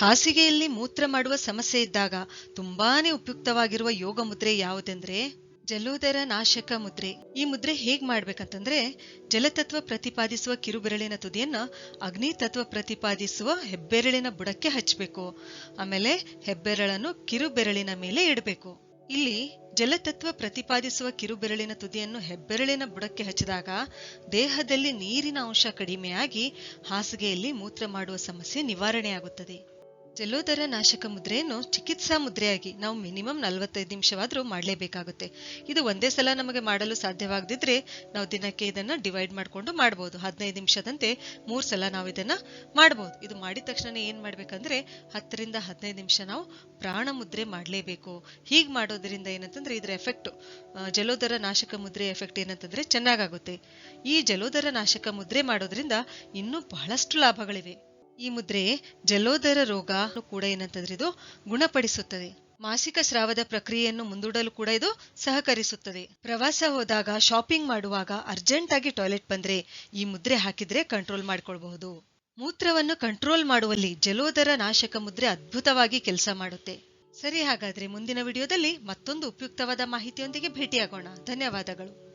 ಹಾಸಿಗೆಯಲ್ಲಿ ಮೂತ್ರ ಮಾಡುವ ಸಮಸ್ಯೆ ಇದ್ದಾಗ ತುಂಬಾನೇ ಉಪಯುಕ್ತವಾಗಿರುವ ಯೋಗ ಮುದ್ರೆ ಯಾವುದೆಂದ್ರೆ ಜಲೋದರ ನಾಶಕ ಮುದ್ರೆ. ಈ ಮುದ್ರೆ ಹೇಗ್ ಮಾಡ್ಬೇಕಂತಂದ್ರೆ ಜಲತತ್ವ ಪ್ರತಿಪಾದಿಸುವ ಕಿರುಬೆರಳಿನ ತುದಿಯನ್ನ ಅಗ್ನಿ ತತ್ವ ಪ್ರತಿಪಾದಿಸುವ ಹೆಬ್ಬೆರಳಿನ ಬುಡಕ್ಕೆ ಹಚ್ಚಬೇಕು ಆಮೇಲೆ ಹೆಬ್ಬೆರಳನ್ನು ಕಿರುಬೆರಳಿನ ಮೇಲೆ ಇಡಬೇಕು. ಇಲ್ಲಿ ಜಲತತ್ವ ಪ್ರತಿಪಾದಿಸುವ ಕಿರುಬೆರಳಿನ ತುದಿಯನ್ನು ಹೆಬ್ಬೆರಳಿನ ಬುಡಕ್ಕೆ ಹಚ್ಚಿದಾಗ ದೇಹದಲ್ಲಿ ನೀರಿನ ಅಂಶ ಕಡಿಮೆಯಾಗಿ ಹಾಸಿಗೆಯಲ್ಲಿ ಮೂತ್ರ ಮಾಡುವ ಸಮಸ್ಯೆ ನಿವಾರಣೆಯಾಗುತ್ತದೆ. ಜಲೋದರ ನಾಶಕ ಮುದ್ರೆಯನ್ನು ಚಿಕಿತ್ಸಾ ಮುದ್ರೆಯಾಗಿ ನಾವು ಮಿನಿಮಮ್ ನಲವತ್ತೈದು ನಿಮಿಷವಾದರೂ ಮಾಡಲೇಬೇಕಾಗುತ್ತೆ. ಇದು ಒಂದೇ ಸಲ ನಮಗೆ ಮಾಡಲು ಸಾಧ್ಯವಾಗದಿದ್ದರೆ ನಾವು ದಿನಕ್ಕೆ ಇದನ್ನ ಡಿವೈಡ್ ಮಾಡಿಕೊಂಡು ಮಾಡ್ಬೋದು. ಹದಿನೈದು ನಿಮಿಷದಂತೆ ಮೂರು ಸಲ ನಾವು ಇದನ್ನು ಮಾಡ್ಬೋದು. ಇದು ಮಾಡಿದ ತಕ್ಷಣ ಏನು ಮಾಡಬೇಕಂದ್ರೆ ಹತ್ತರಿಂದ ಹದಿನೈದು ನಿಮಿಷ ನಾವು ಪ್ರಾಣ ಮುದ್ರೆ ಮಾಡಲೇಬೇಕು. ಹೀಗೆ ಮಾಡೋದ್ರಿಂದ ಏನಂತಂದ್ರೆ ಇದರ ಎಫೆಕ್ಟ್ ಜಲೋದರ ನಾಶಕ ಮುದ್ರೆ ಎಫೆಕ್ಟ್ ಏನಂತಂದ್ರೆ ಚೆನ್ನಾಗಾಗುತ್ತೆ. ಈ ಜಲೋದರ ನಾಶಕ ಮುದ್ರೆ ಮಾಡೋದ್ರಿಂದ ಇನ್ನೂ ಬಹಳಷ್ಟು ಲಾಭಗಳಿವೆ. ಈ ಮುದ್ರೆ ಜಲೋದರ ರೋಗ ಕೂಡ ಏನಂತಂದ್ರೆ ಇದು ಗುಣಪಡಿಸುತ್ತದೆ. ಮಾಸಿಕ ಸ್ರಾವದ ಪ್ರಕ್ರಿಯೆಯನ್ನು ಮುಂದೂಡಲು ಕೂಡ ಇದು ಸಹಕರಿಸುತ್ತದೆ. ಪ್ರವಾಸ ಹೋದಾಗ ಶಾಪಿಂಗ್ ಮಾಡುವಾಗ ಅರ್ಜೆಂಟ್ ಆಗಿ ಟಾಯ್ಲೆಟ್ ಬಂದ್ರೆ ಈ ಮುದ್ರೆ ಹಾಕಿದ್ರೆ ಕಂಟ್ರೋಲ್ ಮಾಡ್ಕೊಳ್ಬಹುದು. ಮೂತ್ರವನ್ನು ಕಂಟ್ರೋಲ್ ಮಾಡುವಲ್ಲಿ ಜಲೋದರ ನಾಶಕ ಮುದ್ರೆ ಅದ್ಭುತವಾಗಿ ಕೆಲಸ ಮಾಡುತ್ತೆ. ಸರಿ, ಹಾಗಾದ್ರೆ ಮುಂದಿನ ವಿಡಿಯೋದಲ್ಲಿ ಮತ್ತೊಂದು ಉಪಯುಕ್ತವಾದ ಮಾಹಿತಿಯೊಂದಿಗೆ ಭೇಟಿಯಾಗೋಣ. ಧನ್ಯವಾದಗಳು.